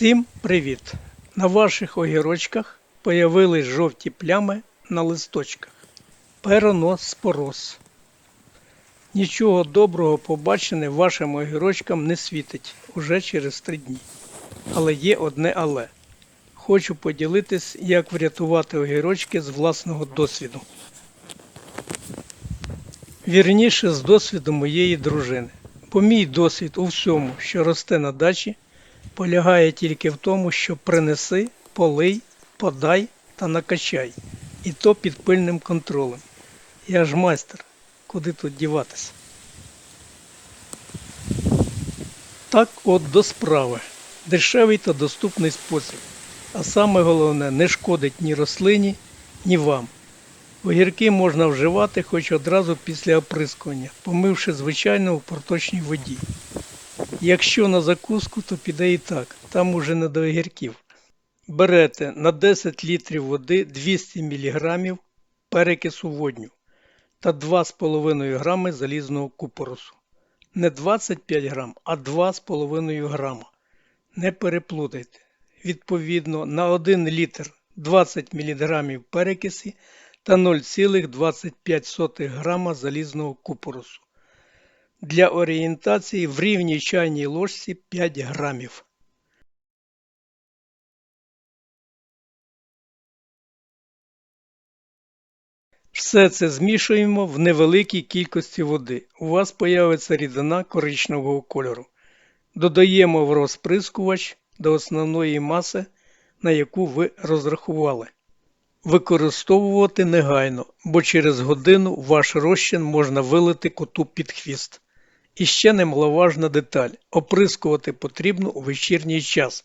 Всім привіт! На ваших огірочках появились жовті плями на листочках. Пероноспороз. Нічого доброго побачене вашим огірочкам не світить уже через три дні. Але є одне але. Хочу поділитись, як врятувати огірочки з власного досвіду. Вірніше з досвіду моєї дружини. Бо мій досвід у всьому, що росте на дачі, полягає тільки в тому, що принеси, полий, подай та накачай. І то під пильним контролем. Я ж майстер, куди тут діватися? Так от до справи. Дешевий та доступний спосіб. А саме головне, не шкодить ні рослині, ні вам. Огірки можна вживати хоч одразу після оприскування, помивши звичайно у проточній воді. Якщо на закуску, то піде і так, там уже не до огірків. Берете на 10 літрів води 200 мг перекису водню та 2,5 грами залізного купоросу. Не 25 грам, а 2,5 грама. Не переплутайте. Відповідно, на 1 літр 20 мг перекисі та 0,25 грама залізного купоросу. Для орієнтації в рівній чайній ложці 5 грамів. Все це змішуємо в невеликій кількості води. У вас появиться рідина коричневого кольору. Додаємо в розприскувач до основної маси, на яку ви розрахували. Використовувати негайно, бо через годину ваш розчин можна вилити коту під хвіст. І ще немаловажна деталь: оприскувати потрібно у вечірній час,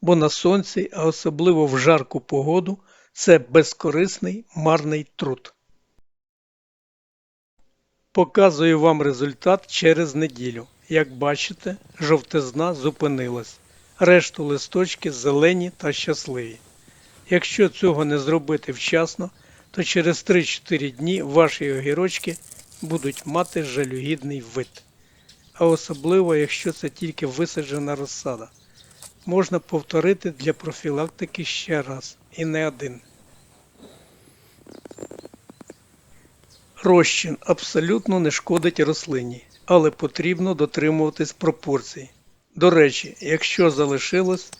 бо на сонці, а особливо в жарку погоду, це безкорисний марний труд. Показую вам результат через неділю. Як бачите, жовтизна зупинилась. Решту листочки зелені та щасливі. Якщо цього не зробити вчасно, то через 3-4 дні ваші огірочки будуть мати жалюгідний вид. А особливо, якщо це тільки висаджена розсада. Можна повторити для профілактики ще раз і не один. Розчин абсолютно не шкодить рослині, але потрібно дотримуватись пропорцій. До речі, якщо залишилось,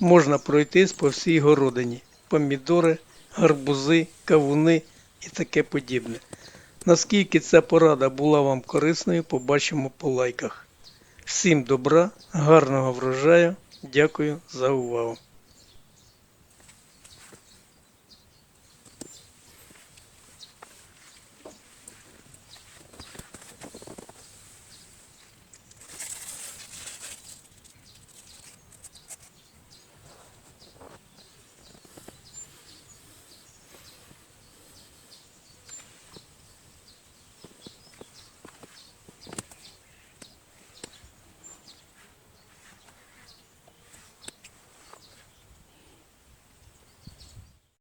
можна пройтись по всій городині помідори, гарбузи, кавуни і таке подібне. Наскільки ця порада була вам корисною, побачимо по лайках. Всім добра, гарного врожаю, дякую за увагу.